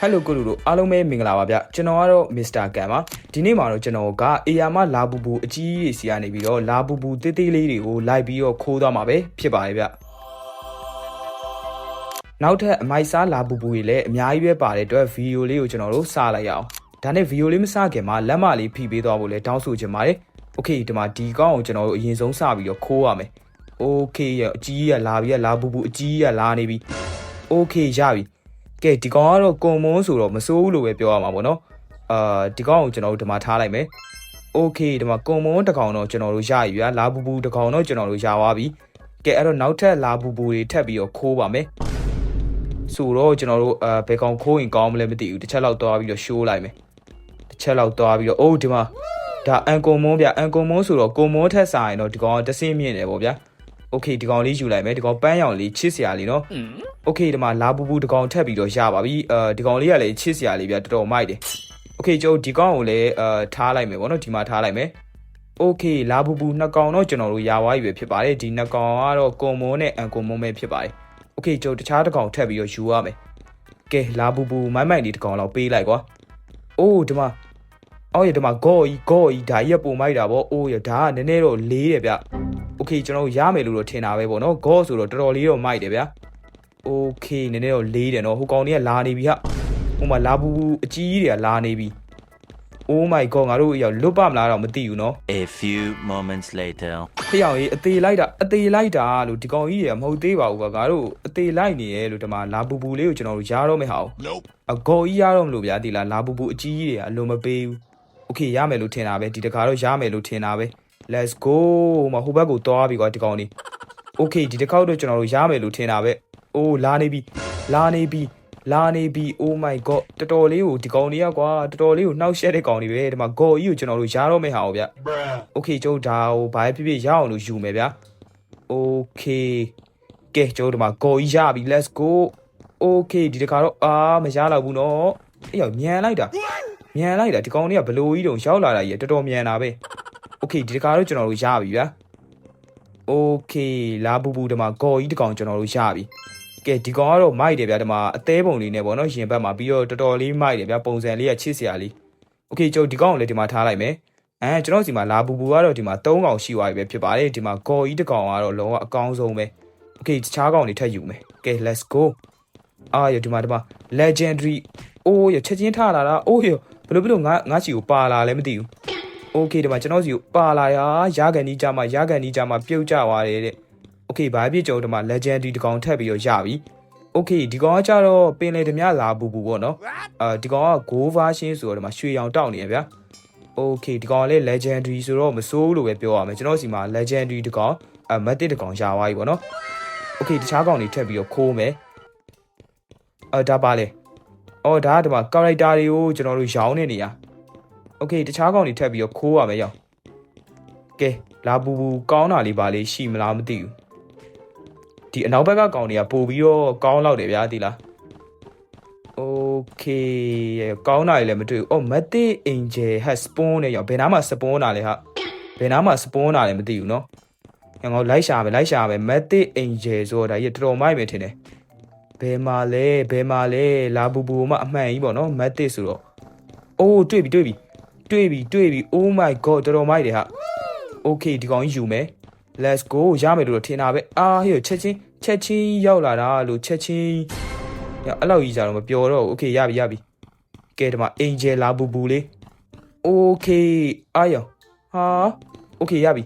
ဟယ်လိုကိုလူတို့အားလုံးပဲမင်္ဂလာပါဗျကျွန်တော်ကတော့ Mr. Kan ပါဒီနေ့မှာတော့ကျွန်တော်ကအေယာမလာဘူဘူအကြီးကြီးစီကနေပြီးတော့လာဘူဘူတေးသေးလေးတွေကိုလိုက်ပြီးတော့ခိုးသွားမှာပဲဖြစ်ပါတယ်ဗျနောက်ထပ်အမိုက်စားလာဘူဘူတွေလည်းအများကြီးပဲပါတဲ့အတွက်ဗီဒီယိုလေးကိုကျွန်တော်တို့စလိုက်ရအောင်ဒါနဲ့ဗီဒီယိုလေးမစခင်မှာလက်မလေးဖိပေးသွားဖို့လည်းတောင်းဆိုချင်ပါတယ်โอเคဒီမှာဒီကောင်းကိုကျွန်တော်တို့အရင်ဆုံးစပြီးတော့ခိုးရမယ်โอเคရအကြီးကြီးကလာပြီးရလာဘူဘူအကြီးကြီးကလာနေပြီโอเคရပြီ ကဲဒီကောင်ကတော့ကွန်မွန်းဆိုတော့မစိုးဘူးလို့ပဲပြောရမှာပေါ့နော်အာဒီကောင်ကိုကျွန်တော်တို့ဒီမှာထားလိုက်မယ်โอเคဒီမှာကွန်မွန်းတစ်ကောင်တော့ကျွန်တော်တို့ရပြီဗျာလာဘူဘူတစ်ကောင်တော့ကျွန်တော်တို့ရသွားပြီကဲအဲ့တော့နောက်ထပ်လာဘူဘူတွေထပ်ပြီးတော့ခိုးပါမယ်ဆိုတော့ကျွန်တော်တို့အာဘယ်ကောင်ခိုးရင်ကောင်းမလဲမသိဘူးတစ်ချက်လောက်သွားပြီးတော့ရှိုးလိုက်မယ်တစ်ချက်လောက်သွားပြီးတော့အိုးဒီမှာဒါအန်ကွန်မွန်းဗျအန်ကွန်မွန်းဆိုတော့ကွန်မွန်းထက်ဆိုင်တော့ဒီကောင်ကတဆင်းမြင့်တယ်ပေါ့ဗျာ โอเคဒီကောင်လေးယူလိုက်မယ်ဒီကောင်ပန်းရောင်လေးချစ်စရာလေးနော် โอเคဒီမှာလာပူပူတကောင်ထက်ပြီးတော့ရပါပြီအဲဒီကောင်လေးကလည်းချစ်စရာလေးပြတော်တော်မိုက်တယ်โอเคကျုပ်ဒီကောင်ကိုလည်းအဲထားလိုက်မယ်ဗောနော်ဒီမှာထားလိုက်မယ်โอเคလာပူပူနှစ်ကောင်တော့ကျွန်တော်တို့ရသွားပြီပဲဖြစ်ပါတယ်ဒီနှစ်ကောင်ကတော့ကွန်မွန်နဲ့အန်ကွန်မွန်ပဲဖြစ်ပါတယ်โอเคကျုပ်တခြားတစ်ကောင်ထက်ပြီးတော့ယူရမယ်ကဲလာပူပူမိုင်းမိုင်းလေးတစ်ကောင်လောက်ပေးလိုက်ကွာအိုးဒီမှာ အော်ရဒီမှာဂေါ်ကြီးဂေါ်ကြီးဒါကြီးကပုံမိုက်တာဗောအိုးရဒါကနည်းနည်းတော့လေးတယ်ဗျโอเคကျွန်တော်တို့ရမယ်လို့တော့ထင်တာပဲဗောနော်ဂေါ်ဆိုတော့တော်တော်လေးတော့မိုက်တယ်ဗျ โอเคနည်းနည်းတော့လေးတယ်နော်ဟိုကောင်တွေကလာနေပြီဟာဟိုမှာလာဘူးအကြီးကြီးတွေကလာနေပြီ Oh my god ငါတို့ရောက်လွတ်ပါမလားတော့မသိဘူးနော် A few moments later. ဖျောင်ကြီးအသေးလိုက်တာအသေးလိုက်တာလို့ဒီကောင်ကြီးတွေကမဟုတ်သေးပါဘူးကွာငါတို့အသေးလိုက်နေရဲလို့ဒီမှာလာဘူးဘူးလေးကိုကျွန်တော်တို့ရားတော့မယ်ဟာ Nope. အဂေါ်ကြီးရတော့မလို့ဗျာဒီလားလာဘူးဘူးအကြီးကြီးတွေကအလုံးမပေးဘူး โอเคရမယ်လို့ထင်တာပဲဒီတခါတော့ရမယ်လို့ထင်တာပဲ let's go ဟိုမှာဟိုဘက်ကိုသွားပြီကွာဒီကောင်လေးโอเคဒီတစ်ခေါက်တော့ကျွန်တော်တို့ရမယ်လို့ထင်တာပဲအိုးလာနေပြီလာနေပြီလာနေပြီ oh my god တော်တော်လေးကိုဒီကောင်လေးကကွာတော်တော်လေးကိုနှောက်ရှက်တဲ့ကောင်လေးပဲဒီမှာဂေါ်ကြီးကိုကျွန်တော်တို့ရတော့မယ်ဟာဗျ Bruh. โอเคကျုပ်ဒါဟိုဘာဖြစ်ဖြစ်ရအောင်လို့ယူမယ်ဗျာโอเคကဲကျုပ်ဒီမှာဂေါ်ကြီးရပြီ let's go โอเคဒီတခါတော့အာမရတော့ဘူးနော်အေးရောမြန်လိုက်တာ မြန်လိုက်တာဒီကောင်လေးကဘလို့ကြီးတုံရောက်လာတာကြီးတော်တော်မြန်တာပဲโอเคဒီတခါတော့ကျွန်တော်တို့ရပြီဗျာโอเคလာဘူးဘူးဒီမှာဂေါ်ကြီးတကောင်ကျွန်တော်တို့ရပြီကဲဒီကောင်ကတော့မိုက်တယ်ဗျာဒီမှာအသေးပုံလေးနဲ့ပေါ့နော်ရင်ဘက်မှာပြီးတော့တော်တော်လေးမိုက်တယ်ဗျာပုံစံလေးကချစ်စရာလေးโอเคကျုပ်ဒီကောင်ကိုလည်းဒီမှာထားလိုက်မယ် အဲကျွန်တော်စီမှာလာဘူဘူကတော့ဒီမှာ၃កောင်ရှိသွားပြီပဲဖြစ်ပါတယ်ဒီမှာဂေါ်ကြီးတစ်ကောင်ကတော့လုံးဝအကောင်းဆုံးပဲโอเคတခြားကောင်တွေထပ်ယူမယ်ကဲ let's go အာရဒီမှာဒီမှာ legendary အိုးရချက်ချင်းထလာတာအိုးရ ဘယ်လိုဘယ်လိုငါငါစီကိုပါလာလဲမသိဘူးโอเคဒီမှာကျွန်တော်စီကိုပါလာရာရကန်ကြီးကြမှာရကန်ကြီးကြမှာပြုတ်ကြသွားတယ်တဲ့โอเคဘာဖြစ်ကြုံဒီမှာ legendary တစ်ကောင်ထပ်ပြီးတော့ရပြီโอเคဒီကောင်ကကြတော့ပင်လေဓမြလာဘူဘူပေါ့နော်အာဒီကောင်က go version ဆိုတော့ဒီမှာရွှေရောင်တောက်နေရဗျာ Okay ဒီကောင်ကလည်း legendary ဆိုတော့မစိုးလို့ပဲပြောရမယ်ကျွန်တော်စီမှာ legendary တကောင်အမတ်တစ်တကောင်ရှာသွားပြီပေါ့နော် Okay တခြားကောင်တွေထပ်ပြီးတော့ခိုးမယ်အော်ဒါပါလေ အော်ဒါကဒီမှာ character တွေကိုကျွန်တော်တို့ရောင်းနေနေရ Okay တခြားကောင်တွေထပ်ပြီးတော့ခိုးရမယ်ရောကဲလာပူပူကောင်းတာလေးပါလေးရှိမလားမသိဘူးဒီအနောက်ဘက်ကကောင်တွေကပို့ပြီးတော့ကောင်းလောက်တယ်ဗျာဒီလား Okay ကောင်းတာတွေလည်းမတွေ့ဘူး။အော် Matic Angel has spawn နဲ့ရောဘယ်နားမှာ spawn တာလဲဟာဘယ်နားမှာ spawn တာလဲမသိဘူးเนาะ။ငါငေါလိုက်ရှာပဲလိုက်ရှာပဲ Matic Angel ဆိုတော့ဒါကြီးတော်တော်မိုက်မယ်ထင်တယ်။ ဘယ်မှာလဲဘယ်မှာလဲလာဘူဘူမအမှန်ကြီးပေါ့နော် Matic ဆိုတော့အိုးတွေ့ပြီတွေ့ပြီတွေ့ပြီတွေ့ပြီ Oh my god တော်တော်မိုက်တယ်ဟာ။ Okay ဒီကောင်ကြီးယူမယ်။ Let's go ရမယ်လို့တော့ထင်တာပဲ။အာဟေ့ချက်ချင်းချက်ချင်းရောက်လာတာလို့ချက်ချင်း။ညအဲ့လောက်ကြီးကြတော့မပြောတော့ဘူး။ Okay ရပြီရပြီ။ကဲဒီမှာ Angel လာဘူဘူလေး။ Okay အာယောဟာ Okay ရပြီ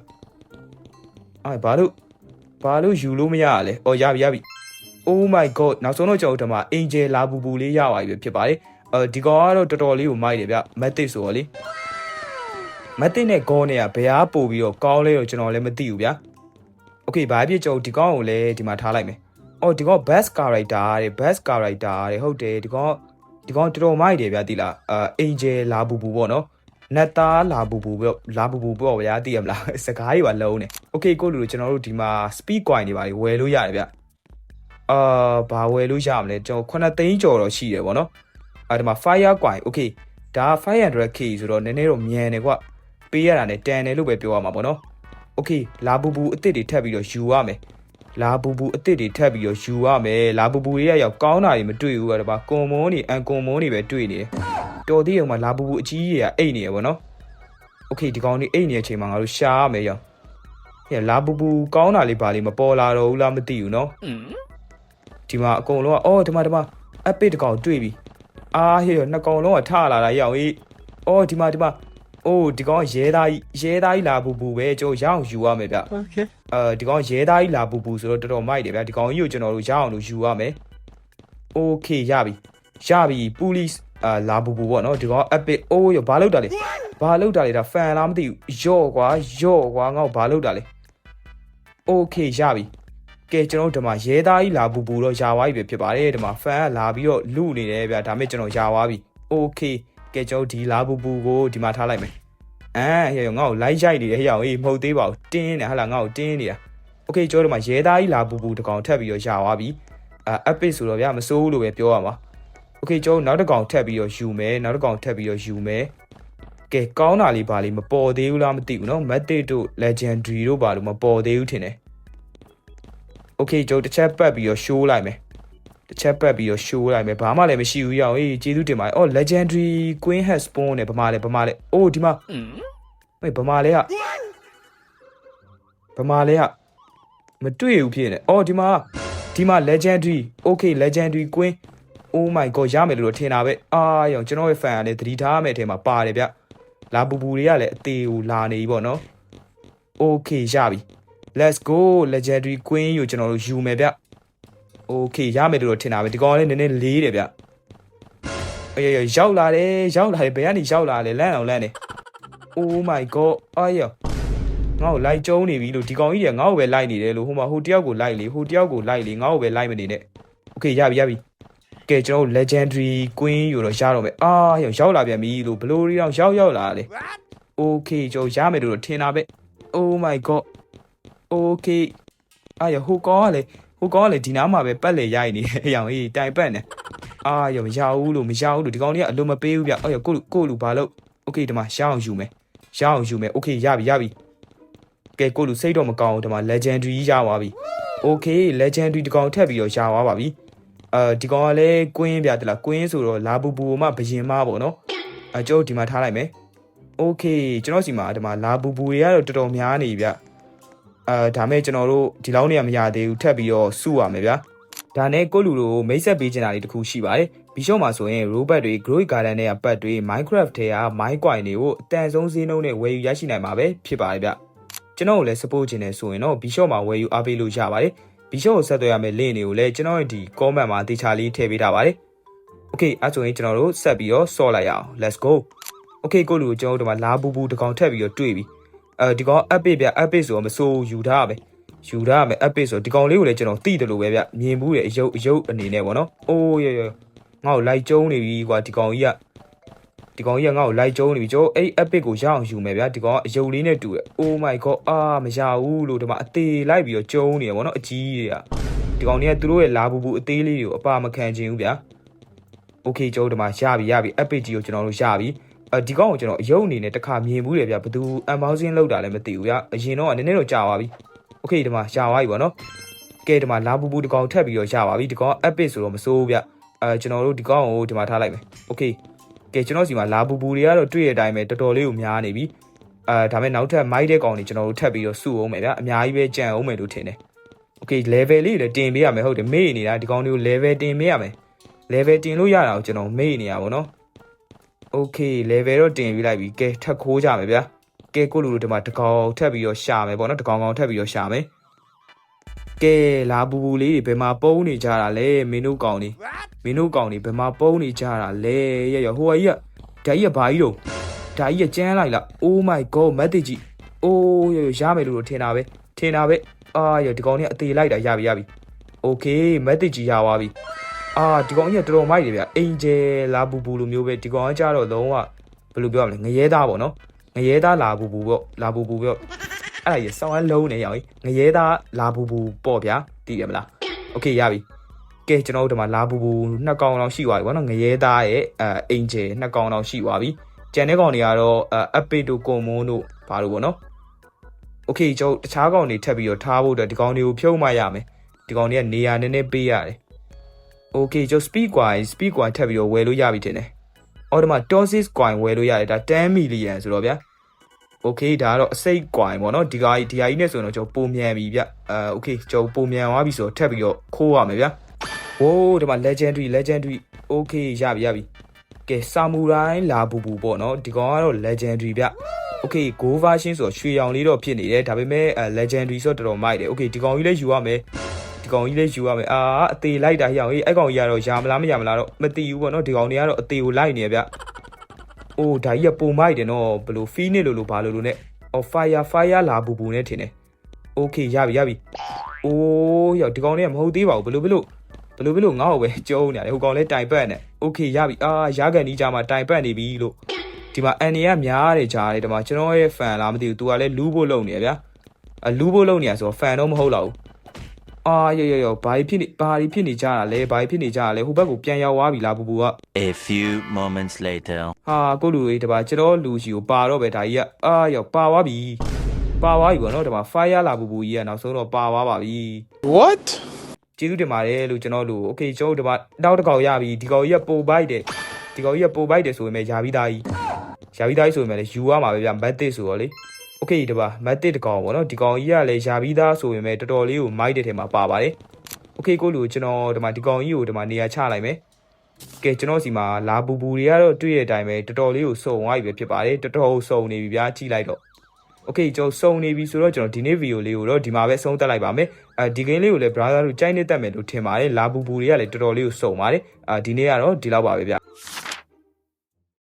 ။အာဘာလို့ဘာလို့ယူလို့မရရလဲ။အော်ရပြီရပြီ။ Oh my god နောက်ဆုံးတော့ကျွန်တော်တို့ဒီမှာ Angel လာဘူဘူလေးရပါပြီပဲဖြစ်ပါတယ်။အဲဒီကောင်ကတော့တော်တော်လေးကိုမိုက်တယ်ဗျ။ Matic ဆိုတော့လေ။ Matic နဲ့ Go နဲ့ကဘယ်အားပို့ပြီးတော့ကောင်းလဲတော့ကျွန်တော်လည်းမသိဘူးဗျာ။ Okay ဘာဖြစ်ကျွန်တော်ဒီကောင်ကိုလည်းဒီမှာထားလိုက်မယ်။အော်ဒီကောင် best character တဲ့ best character တဲ့ဟုတ်တယ်ဒီကောင်ဒီကောင်တော်တော်မိုက်တယ်ဗျာတိလားအာ angel လာဘူဘူပေါ့နော်နတ်သားလာဘူဘူပေါ့လာဘူဘူပေါ့ဗျာသိရမလားစကားတွေပါလုံးနေ okay ကိုလူတို့ကျွန်တော်တို့ဒီမှာ speed coin တွေပါဝယ်လို့ရတယ်ဗျ အာဘာဝယ်လို့ရမလဲကျွန်တော်9သိန်းကျော်တော့ရှိတယ်ပေါ့နော်အာဒီမှာ fire coin okay ဒါ 500k ဆိုတော့နည်းနည်းတော့မြန်တယ်ကွပေးရတာနဲ့တန်တယ်လို့ပဲပြောရမှာပေါ့နော် okay လာဘူဘူအစ်စ်တွေထပ်ပြီးတော့ယူရမယ် လာပူပူအစ်စ်တွေထပ်ပြီးတော့ယူရမယ်လာပူပူတွေကရောက်ကောင်းတာတွေမတွေ့ဘူးကတော့ပါကွန်မွန်တွေအန်ကွန်မွန်တွေပဲတွေ့နေတယ်တော်သေးအောင်မှာလာပူပူအကြီးကြီးတွေကအိတ်နေရပေါ့နော်โอเคဒီကောင်တွေအိတ်နေတဲ့အချိန်မှာငါတို့ရှာရမယ်ရောဟဲ့လာပူပူကောင်းတာလေးပါလေးမပေါ်လာတော့ဘူးလားမသိဘူးနော် ဒီမှာအကုန်လုံးကအော်ဒီမှာဒီမှာအပစ်တကောင်တွေ့ပြီအာဟဲ့နှစ်ကောင်လုံးကထလာတာရောက်ဟေးအော်ဒီမှာဒီမှာအိုးဒီကောင်ကရဲသားကြီးရဲသားကြီးလာပူပူပဲကျွန်တော်ရအောင်ယူရမယ်ဗျ Okay. အဲဒီကောင်ရဲသားကြီးလာပူပူဆိုတော့တော်တော်မိုက်တယ်ဗျာဒီကောင်ကြီးကိုကျွန်တော်တို့ရအောင်လို့ယူရမယ်โอเคရပြီရပြီ police အာလာပူပူပေါ့နော်ဒီကောင် epic အိုးရဘာလောက်တာလဲဘာလောက်တာလဲဒါဖန်လားမသိဘူးယော့ကွာယော့ကွာငါ့ကိုဘာလောက်တာလဲโอเคရပြီ ကဲကျွန်တော်တို့ဒီမှာရဲသားကြီးလာပူပူတော့ယာသွားပြီပဲဖြစ်ပါတယ်ဒီမှာဖန်ကလာပြီးတော့လူနေတယ်ဗျာဒါမဲ့ကျွန်တော်ယာသွားပြီโอเคကဲကျွန်တော်ဒီလာပူပူကိုဒီမှာထားလိုက်မယ် အဲဟဲ့ငါ့ကိုလိုက်ရိုက်နေတယ်ဟဲ့အောင်အေးမဟုတ်သေးပါဘူးတင်းနေဟာလာငါ့ကိုတင်းနေတာโอเคကျောတို့မှာရဲသားကြီးလာပူပူတကောင်ထပ်ပြီးတော့ယာသွားပြီအဲအပစ်ဆိုတော့ဗျာမစိုးဘူးလို့ပဲပြောရမှာโอเคကျောတို့နောက်တစ်ကောင်ထပ်ပြီးတော့ယူမယ်နောက်တစ်ကောင်ထပ်ပြီးတော့ယူမယ်ကဲကောင်းတာလေးပါလေးမပေါ်သေးဘူးလားမသိဘူးเนาะ Matic တို့ Legendary တို့ပါလို့မပေါ်သေးဘူးထင်တယ် okay ကျုပ်တစ်ချက်ပတ်ပြီးတော့ show လိုက်မယ်တစ်ချက်ပတ်ပြီးတော့ show လိုက်မယ်ဘာမှလည်းမရှိဘူးရအောင်အေးကျေးဇူးတင်ပါတယ်အော် legendary queen has spawn နဲ့ဗမာလဲဗမာလဲအိုးဒီမှာအေးဗမာလဲကဗမာလဲကမတွေ့ဘူးဖြစ်နေအော်ဒီမှာဒီမှာ legendary okay legendary queen oh my god ရမယ်လို့ထင်တာပဲအာရောင်ကျွန်တော်ရဲ့ fan ကလည်းသတိထားရမယ့်အထဲမှာပါတယ်ဗျလာပူပူတွေကလည်းအသေးကိုလာနေပြီပေါ့နော် okay ရပြီ let's go legendary queen ကိုကျွန်တော်တို့ယူမယ်ဗျ။ okay ရမယ်လို့တော့ထင်တာပဲဒီကောင်ကလည်းနည်းနည်းလေးတယ်ဗျ။အေးအေးရောက်လာတယ်ရောက်လာတယ်ဘယ်ကနေရောက်လာလဲလန့်အောင်လန့်နေ။ Oh my god အာယောငါ့ကိုလိုက်ကျုံနေပြီလို့ဒီကောင်ကြီးတွေကငါ့ကိုပဲလိုက်နေတယ်လို့ဟိုမှာဟိုတယောက်ကိုလိုက်လေဟိုတယောက်ကိုလိုက်လေငါ့ကိုပဲလိုက်မနေနဲ့ Okay ရပြီရပြီကဲကျွန်တော်တို့ legendary queen ယူတော့ရတော့မယ်အာယောရောက်လာပြန်ပြီလို့ဘလို့ရီတော့ရောက်ရောက်လာလေ Okay ကျွန်တော်ရမယ်လို့တော့ထင်တာပဲ Oh my god Okay အာယောဟိုကောင်ကလေဟိုကောင်ကလေဒီနားမှာပဲပတ်လေရိုက်နေအယောင်ကြီးတိုင်ပတ်နေအာယောမရဘူးလို့မရဘူးလို့ဒီကောင်လေးကအလိုမပေးဘူးဗျအော်ယောကိုလူကိုလူဘာလို့ Okay ဒီမှာရအောင်ယူမယ်ရအောင်ယူမယ် Okay ရပြီရပြီကဲကိုလူစိတ်တော့မကောင်းဘူးဒီမှာ legendary ကြီးရသွားပြီ Okay legendary ဒီကောင်ထက်ပြီးတော့ရသွားပါပြီအဲဒီကောင်ကလည်း queen ပြတလား queen ဆိုတော့လာပူပူမှဘယင်မပေါ့နော်အကျိုးဒီမှာထားလိုက်မယ် Okay ကျွန်တော်စီမှာဒီမှာလာပူပူတွေကတော့တော်တော်များနေပြီဗျ အဲဒါမဲ့ကျွန်တော်တို့ဒီလောက်နေရမရသေးဘူးထပ်ပြီးတော့စုရမယ်ဗျာဒါနဲ့ကိုလူတို့မိတ်ဆက်ပေးချင်တာလေးတစ်ခုရှိပါတယ်ဘီရှော့မှာဆိုရင် robot တွေ growth garden တွေကပတ်တွေ minecraft ထဲက mine coin တွေကိုအတန်ဆုံးဈေးနှုန်းနဲ့ဝယ်ယူရရှိနိုင်မှာပဲဖြစ်ပါတယ်ဗျကျွန်တော်ကိုလည်း support ချင်တယ်ဆိုရင်တော့ဘီရှော့မှာဝယ်ယူအားပေးလို့ရပါတယ်ဘီရှော့ကိုဆက်သွယ်ရမယ့် link တွေကိုလည်းကျွန်တော်ရဲ့ဒီ comment မှာတေချာလေးထည့်ပေးထားပါတယ် okay အဲဆိုရင်ကျွန်တော်တို့ဆက်ပြီးတော့ဆော့လိုက်ရအောင် let's go okay ကိုလူကိုကျွန်တော်တို့ဒီမှာလာပူပူတစ်ကောင်ထပ်ပြီးတော့တွေ့ပြီ အဲဒီကောင် epic ဗျ epic ဆိုတော့မစိုးယူထားရမယ်ယူထားရမယ် epic ဆိုဒီကောင်လေးကိုလည်းကျွန်တော်သိတယ်လို့ပဲဗျမြင်ဘူးတယ်အယုတ်အယုတ်အနေနဲ့ပေါ့နော်အိုးရရငါ့ကိုလိုက်ကျုံနေပြီကွာဒီကောင်ကြီးကဒီကောင်ကြီးကငါ့ကိုလိုက်ကျုံနေပြီကျွန်တော်အဲ့ epic ကိုရအောင်ယူမယ်ဗျဒီကောင်ကအယုတ်လေးနဲ့တူတယ် oh my god အာမရဘူးလို့ဒီမှာအသေးလိုက်ပြီးတော့ကျုံနေတယ်ပေါ့နော်အကြီးတွေကဒီကောင်တွေကသူတို့ရဲ့လာပူပူအသေးလေးတွေကိုအပါမခံချင်ဘူးဗျ okay ကျွန်တော်ဒီမှာရပြီရပြီ epic ကြီးကိုကျွန်တော်တို့ရပြီအဲ ဒီကောင်ကိုကျွန်တော်အယုတ်အနေနဲ့တစ်ခါမြင်ဘူးတယ်ဗျဘသူ unboxing လောက်တာလည်းမသိဘူးဗျအရင်တော့ကနည်းနည်းတော့ကြာသွားပြီ okay ဒီမှာရသွားပြီပေါ့နော်ကဲဒီမှာလာပူပူဒီကောင်ထပ်ပြီးတော့ရပါပြီဒီကောင် epic ဆိုတော့မစိုးဘူးဗျအဲကျွန်တော်တို့ဒီကောင်ကိုဒီမှာထားလိုက်မယ် okay ကဲကျွန်တော်စီမှာလာပူပူတွေကတော့တွေ့ရတဲ့အတိုင်းပဲတော်တော်လေးကိုများနေပြီအဲဒါမဲ့နောက်ထပ်မိုက်တဲ့ကောင်တွေကျွန်တော်တို့ထပ်ပြီးတော့စုအောင်မယ်ဗျအများကြီးပဲကြံအောင်မယ်လို့ထင်တယ် okay level လေးတွေလည်းတင်ပေးရမယ်ဟုတ်တယ်မေ့နေတာဒီကောင်တွေကို level တင်ပေးရမယ် level တင်လို့ရတာကိုကျွန်တော်မေ့နေရပါတော့ okay level တော့တင်ပြီးလိုက်ပြီကဲထပ်ခိုးကြမယ်ဗျာကဲကိုလူတို့ဒီမှာတကောင်ထပ်ပြီးတော့ရှာမယ်ပေါ့နော်တကောင်ကောင်ထပ်ပြီးတော့ရှာမယ်ကဲလာပူပူလေးတွေဘယ်မှာပုံးနေကြတာလဲမင်းတို့ကောင်တွေမင်းတို့ကောင်တွေဘယ်မှာပုံးနေကြတာလဲရရဟိုကကြီးကဓာကြီးကဘာကြီးတော့ဓာကြီးကကျန်းလိုက်လား oh my god မတ်တကြီး oh ရရရမယ်လို့ထင်တာပဲထင်တာပဲအာရဒီကောင်တွေကအသေးလိုက်တာရပြီရပြီ okay မတ်တကြီးရသွားပြီ အာဒီကောင်ကြီးကတော်တော်မိုက်တယ်ဗျအင်ဂျယ်လာပူပူလိုမျိုးပဲဒီကောင်ကကြတော့လုံးဝဘယ်လိုပြောရမလဲငရဲသားပေါ့နော်ငရဲသားလာပူပူပေါ့လာပူပူပေါ့အဲ့ဒါကြီးစောင်းအလုံးနေရောင်ကြီးငရဲသားလာပူပူပေါ့ဗျာသိရမလားโอเคရပြီကဲကျွန်တော်တို့ဒီမှာလာပူပူနှစ်ကောင်လောက်ရှိသွားပြီပေါ့နော်ငရဲသားရဲ့အဲအင်ဂျယ်နှစ်ကောင်လောက်ရှိသွားပြီကျန်တဲ့ကောင်တွေကတော့အပစ်တို့ကွန်မွန်းတို့ဘာလို့ပေါ့နော်โอเคကျွန်တော်တခြားကောင်တွေထပ်ပြီးတော့ထားဖို့အတွက်ဒီကောင်တွေကိုဖြုံးမှရမယ် ဒီကောင်တွေကနေရာနည်းနည်းပေးရတယ် okay ကျွန်တော် speed coin speed coin ထပ်ပြီးတော့ဝယ်လို့ရပြီထင်တယ်အော်ဒီမှာ tosis coin ဝယ်လို့ရတယ်ဒါ10 million ဆိုတော့ဗျာ okay ဒါကတော့အစိတ် coin ပေါ့နော်ဒီကဒီဟာကြီးနဲ့ဆိုရင်တော့ကျွန်တော်ပုံမြန်ပြီဗျအဲ okay ကျွန်တော်ပုံမြန်သွားပြီဆိုတော့ထပ်ပြီးတော့ခိုးရမယ်ဗျာဟိုးဒီမှာ legendary legendary okay ရပြီရပြီကဲ samurai လာပူပူပေါ့နော်ဒီကောင်ကတော့ legendary ဗျ okay go version ဆိုတော့ရွှေရောင်လေးတော့ဖြစ်နေတယ်ဒါပေမဲ့အဲ legendary ဆိုတော့တော်တော်မိုက်တယ် okay ဒီကောင်ကြီးလည်းယူရမယ်ဒီ ကောင်ကြီးလည်းယူရမယ်အာအသေးလိုက်တာဟိအောင်ကြီးအဲ့ကောင်ကြီးကတော့ယာမလားမယာမလားတော့မသိဘူးပေါ့နော်ဒီကောင်တွေကတော့အသေးကိုလိုက်နေရဗျအိုးဒါကြီးကပုံမိုက်တယ်နော်ဘလို့ fee နေလို့လို့ဘာလို့လို့ ਨੇ အော် fire fire လာပူပူနဲ့ထင်တယ် okay ရပြီရပြီအိုးရောက်ဒီကောင်တွေကမဟုတ်သေးပါဘူးဘလို့ဘလို့ဘလို့ဘလို့ငါ့ကိုပဲကျုံးနေတယ်ဟိုကောင်လဲတိုင်ပတ်နေ okay ရပြီအာရကန်ကြီးကြမှာတိုင်ပတ်နေပြီလို့ဒီမှာအန်နေကများတယ်ကြားတယ်ဒီမှာကျွန်တော်ရဲ့ fan လားမသိဘူး तू ကလည်းလူးဖို့လုပ်နေရဗျာအလူးဖို့လုပ်နေရဆိုတော့ fan တော့မဟုတ်တော့ဘူး အာရော်ရော်ရော်ဘာကြီးဖြစ်နေဘာကြီးဖြစ်နေကြတာလဲဘာကြီးဖြစ်နေကြတာလဲဟိုဘက်ကိုပြန်ရောက်သွားပြီလားပူပူက A few moments later. ဟာကိုလူကြီးဒီမှာကျွန်တော်လူရှိကိုပါတော့ပဲဒါကြီးကအာရော်ပါသွားပြီပါသွားပြီပေါ့နော်ဒီမှာ fire လာပူပူကြီးကနောက်ဆုံးတော့ပါသွားပါပြီ What? ကျေးဇူးတင်ပါတယ်လို့ကျွန်တော်လူ okay ကျွန်တော်တို့ဒီမှာတောက်တစ်ကောင်ရပြီဒီကောင်ကြီးကပိုပိုက်တယ်ဒီကောင်ကြီးကပိုပိုက်တယ်ဆိုပေမဲ့ယာပြီးသားကြီးယာပြီးသားကြီးဆိုပေမဲ့လည်းယူရမှာပဲဗျမတ်တစ်ဆိုတော့လေ okay ဒီပါမတ်တစ်တစ်ကောင်ပေါ့နော်ဒီကောင်ကြီးကလည်းယာပြီးသားဆိုပေမဲ့တော်တော်လေးကိုမိုက်တဲ့ထဲမှာပါပါတယ် okay ကိုလူကျွန်တော်ဒီမှာဒီကောင်ကြီးကိုဒီမှာနေရာချလိုက်မယ်ကဲကျွန်တော်စီမှာလာပူပူတွေကတော့တွေ့တဲ့အတိုင်းပဲတော်တော်လေးကိုစုံသွားပြီပဲဖြစ်ပါတယ်တော်တော်စုံနေပြီဗျာကြည့်လိုက်တော့ okay ကျွန်တော်စုံနေပြီဆိုတော့ကျွန်တော်ဒီနေ့ဗီဒီယိုလေးကိုတော့ဒီမှာပဲဆုံးသက်လိုက်ပါမယ်အဲဒီ game လေးကိုလည်း brother တို့ကြိုက်နေတတ်မယ်လို့ထင်ပါတယ်လာပူပူတွေကလည်းတော်တော်လေးကိုစုံပါတယ်အာဒီနေ့ကတော့ဒီလောက်ပါပဲဗျ